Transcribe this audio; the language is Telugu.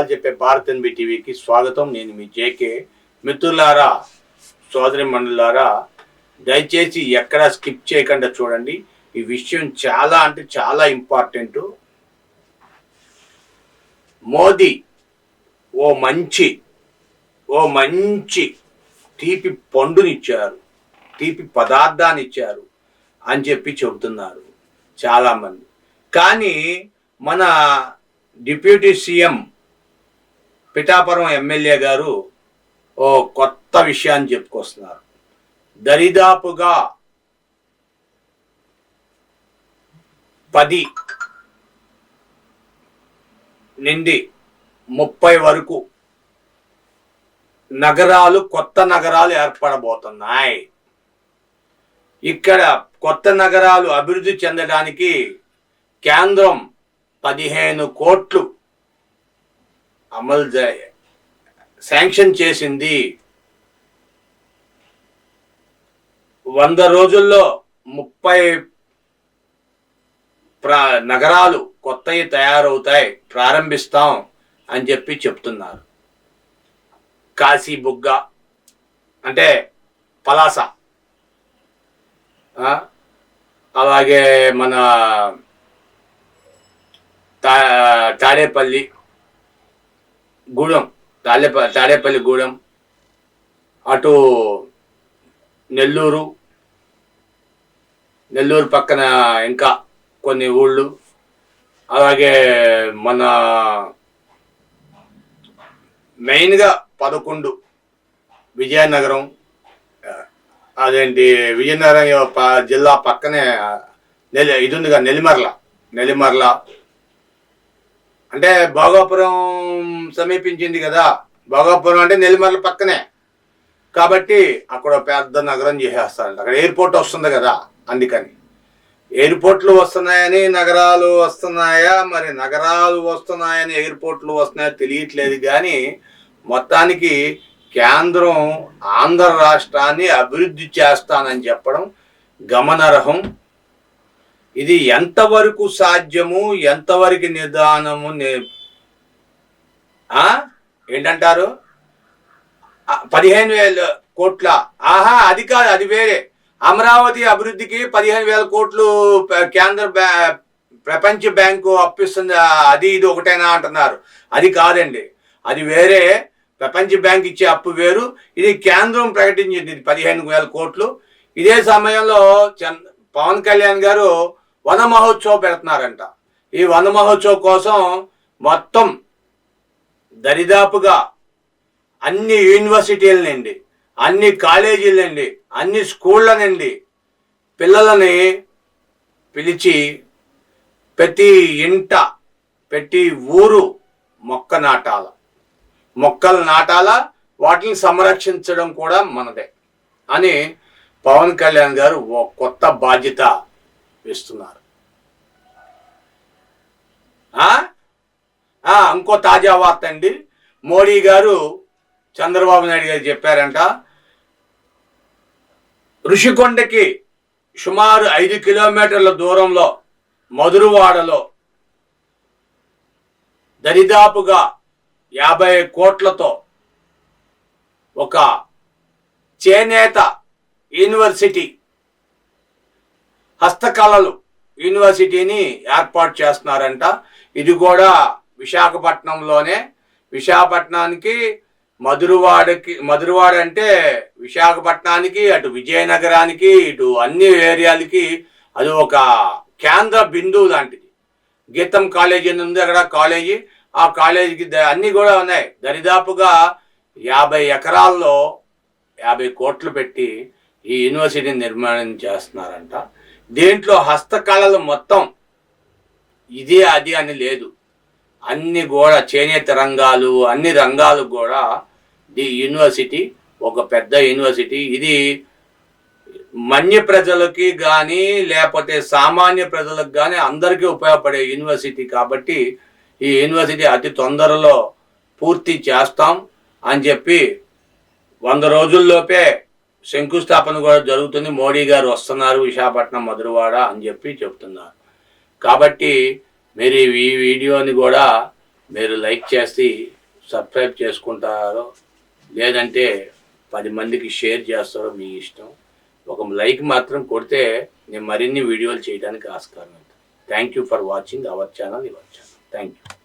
చెప్పే భారత్ ఎన్బి టీవీకి స్వాగతం. నేను మీ జేకే. మిత్రులారా సోదరి మండలారా దయచేసి ఎక్కడ స్కిప్ చేయకుండా చూడండి. ఈ విషయం చాలా అంటే చాలా ఇంపార్టెంట్. మోదీ ఓ మంచి ఓ మంచి తీపి పండునిచ్చారు. తీపి పదార్థాన్ని ఇచ్చారు అని చెప్పి చెబుతున్నారు చాలామంది. కానీ మన డిప్యూటీ సీఎం పిఠాపురం ఎమ్మెల్యే గారు ఓ కొత్త విషయాన్ని చెప్పుకొస్తున్నారు. దరిదాపుగా పది నుండి ముప్పై వరకు నగరాలు కొత్త నగరాలు ఏర్పడబోతున్నాయి. ఇక్కడ కొత్త నగరాలు అభివృద్ధి చెందడానికి కేంద్రం పదిహేను కోట్లు అమలు శాంక్షన్ చేసింది. వంద రోజుల్లో ముప్పై ప్రా నగరాలు కొత్తవి తయారవుతాయి ప్రారంభిస్తాం అని చెప్పి చెప్తున్నారు. కాశీ బుగ్గ అంటే పలాస. అలాగే మన తా తాడేపల్లి గూడెం తాడేప తాడేపల్లి గూడెం అటు నెల్లూరు నెల్లూరు పక్కన ఇంకా కొన్ని ఊళ్ళు అలాగే మన మెయిన్గా పదకొండు విజయనగరం అదేంటి విజయనగరం జిల్లా పక్కనే నెలి ఇది ఉందిగా నెల్లిమర్ల నెల్లిమర్ల అంటే భోగాపురం సమీపించింది కదా. భోగాపురం అంటే నెల్లిమర్ల పక్కనే. కాబట్టి అక్కడ పెద్ద నగరం చేసేస్తారు అక్కడ ఎయిర్పోర్ట్ వస్తుంది కదా అందుకని. ఎయిర్పోర్ట్లు వస్తున్నాయని నగరాలు వస్తున్నాయా? మరి నగరాలు వస్తున్నాయని ఎయిర్పోర్ట్లు వస్తున్నాయో తెలియట్లేదు కానీ మొత్తానికి కేంద్రం ఆంధ్ర రాష్ట్రాన్ని అభివృద్ధి చేస్తానని చెప్పడం గమనార్హం. ఇది ఎంతవరకు సాధ్యము ఎంతవరకు నిదానము ఏంటంటారు? పదిహేను వేల కోట్ల. ఆహా అది కాదు అది వేరే. అమరావతి అభివృద్ధికి పదిహేను వేల కోట్లు కేంద్ర ప్రపంచ బ్యాంకు అప్పిస్తుంది అది ఇది ఒకటేనా అంటున్నారు. అది కాదండి. అది వేరే. ప్రపంచ బ్యాంక్ ఇచ్చే అప్పు వేరు. ఇది కేంద్రం ప్రకటించింది ఇది పదిహేను వేల కోట్లు. ఇదే సమయంలో చంద్ పవన్ కళ్యాణ్ గారు వన మహోత్సవం పెడుతున్నారంట. ఈ వన మహోత్సవం కోసం మొత్తం దరిదాపుగా అన్ని యూనివర్సిటీల నుండి అన్ని కాలేజీల నుండి అన్ని స్కూళ్ళ నుండి పిల్లలని పిలిచి ప్రతి ఇంట ప్రతి ఊరు మొక్క నాటాల. మొక్కలు నాటాల వాటిని సంరక్షించడం కూడా మనదే అని పవన్ కళ్యాణ్ గారు ఓ కొత్త బాధ్యత వేస్తున్నారు ఇంకో తాజా వార్త అండి. మోడీ గారు చంద్రబాబు నాయుడు గారు చెప్పారంట ఋషికొండకి సుమారు ఐదు కిలోమీటర్ల దూరంలో మధురవాడలో దరిదాపుగా యాభై కోట్లతో ఒక చేనేత యూనివర్సిటీ హస్తకళలు యూనివర్సిటీని ఏర్పాటు చేస్తున్నారంట. ఇది కూడా విశాఖపట్నంలోనే. విశాఖపట్నానికి మధురవాడకి మధురవాడ అంటే విశాఖపట్నానికి అటు విజయనగరానికి ఇటు అన్ని ఏరియాలకి అది ఒక కేంద్ర బిందువు లాంటిది. గీతం కాలేజీ అని ఉంది అక్కడ కాలేజీ. ఆ కాలేజీకి ద- అన్నీ కూడా ఉన్నాయి. దరిదాపుగా యాభై ఎకరాల్లో యాభై కోట్లు పెట్టి ఈ యూనివర్సిటీని నిర్మాణం చేస్తున్నారంట. దీంట్లో హస్తకళలు మొత్తం ఇదే అది అని లేదు. అన్ని కూడా చేనేత రంగాలు అన్ని రంగాలు కూడా ఈ యూనివర్సిటీ ఒక పెద్ద యూనివర్సిటీ. ఇది మన్య ప్రజలకి కానీ లేకపోతే సామాన్య ప్రజలకు కానీ అందరికీ ఉపయోగపడే యూనివర్సిటీ కాబట్టి ఈ యూనివర్సిటీ అతి తొందరలో పూర్తి చేస్తాం అని చెప్పి వంద రోజుల్లోపే శంకుస్థాపన కూడా జరుగుతుంది. మోడీ గారు వస్తున్నారు విశాఖపట్నం మధురవాడ అని చెప్పి చెప్తున్నారు. కాబట్టి మీరు ఈ వీడియోని కూడా మీరు లైక్ చేసి సబ్స్క్రైబ్ చేసుకుంటారో లేదంటే పది మందికి షేర్ చేస్తారో మీ ఇష్టం. ఒక లైక్ మాత్రం కొడితే నేను మరిన్ని వీడియోలు చేయడానికి ఆస్కారం. ఉంటుంది thank you for watching our channel ఇవర్ channel. Thank you.